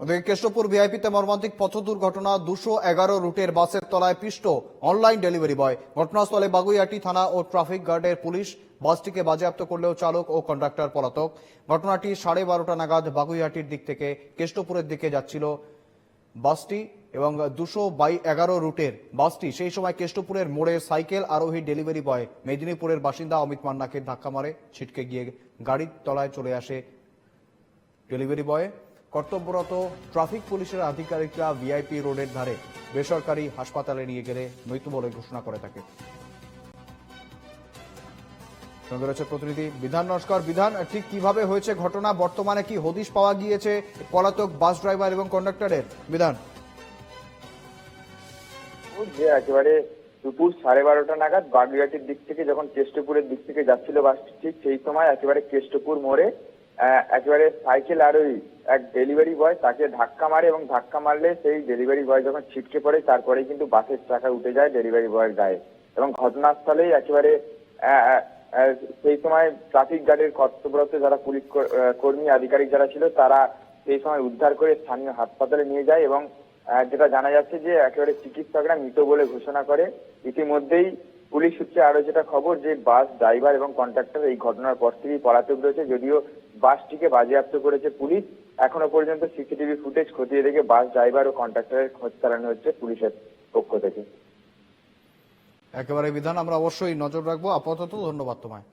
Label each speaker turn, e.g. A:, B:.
A: ওদিকে কেষ্টপুর ভিআইপিতে মর্মান্তিক পথ দুর্ঘটনা, দুশো এগারো রুটের বাসের তলায় পিষ্ট অনলাইন ডেলিভারি বয়। ঘটনাস্থলে বাগুইয়াটি থানা ও ট্রাফিক গার্ডের পুলিশ বাসটিকে বাজেয়াপ্ত করলেও চালক ও কন্ডাক্টর পলাতক। ঘটনাটি সাড়ে বারোটা নাগাদ বাগুইয়াটির দিক থেকে কেষ্টপুরের দিকে যাচ্ছিল বাসটি এবং দুশো বাই এগারো রুটের বাসটি। সেই সময় কেষ্টপুরের মোড়ে সাইকেল আরোহী ডেলিভারি বয় মেদিনীপুরের বাসিন্দা অমিত মান্নাকে ধাক্কা মারে, ছিটকে গিয়ে গাড়ির তলায় চলে আসে ডেলিভারি বয়। কর্তব্যরত ট্রাফিক পুলিশের আধিকারিকরা ভিআইপি রোডের ধারে বেসরকারি হাসপাতালে নিয়ে গেলে মৃত্যু বলে ঘোষণা করে থাকে সঙ্গে রয়েছে প্রতিনিধি, বিধান নস্কর, বিধান, ঠিক কীভাবে হয়েছে ঘটনা? বর্তমানে কি হদিশ পাওয়া গিয়েছে? পলাতক বাস ড্রাইভার এবং কন্ডাক্টরের বিধান।
B: একেবারে দুপুর সাড়ে বারোটা নাগাদ বাগুইয়াটির দিক থেকে যখন কেষ্টপুরের দিক থেকে যাচ্ছিল বাসটি, ঠিক সেই সময় একেবারে কেষ্টপুর মোড়ে একেবারে সাইকেল আরোহী এক ডেলিভারি বয় তাকে ধাক্কা মারে এবং ধাক্কা মারলে সেই ডেলিভারি বয় যখন ছিটকে পড়ে, তারপরে কিন্তু বাসের চাকা উঠে যায় ডেলিভারি বয়ের গায়ে। এবং ঘটনাস্থলেই একেবারে সেই সময় ট্রাফিক গার্ডের কর্তব্যরত যারা পুলিশ কর্মী, আধিকারিক যারা ছিল, তারা সেই সময় উদ্ধার করে স্থানীয় হাসপাতালে নিয়ে যায় এবং যেটা জানা যাচ্ছে যে একেবারে চিকিৎসকরা মৃত বলে ঘোষণা করে। ইতিমধ্যেই পুলিশ সূত্রে আরও যেটা খবর যে বাস ড্রাইভার এবং কন্ট্রাক্টর এই ঘটনার পর থেকেই পলাতক রয়েছে, যদিও বাসটিকে বাজেয়াপ্ত করেছে পুলিশ। এখনও পর্যন্ত সিসিটিভি ফুটেজ খতিয়ে দেখে বাস ড্রাইভার ও কন্ট্রাক্টরের খোঁজ চালানো হচ্ছে পুলিশের পক্ষ থেকে।
A: একেবারে বিধান, আমরা অবশ্যই নজর রাখব। আপাতত ধন্যবাদ তোমায়।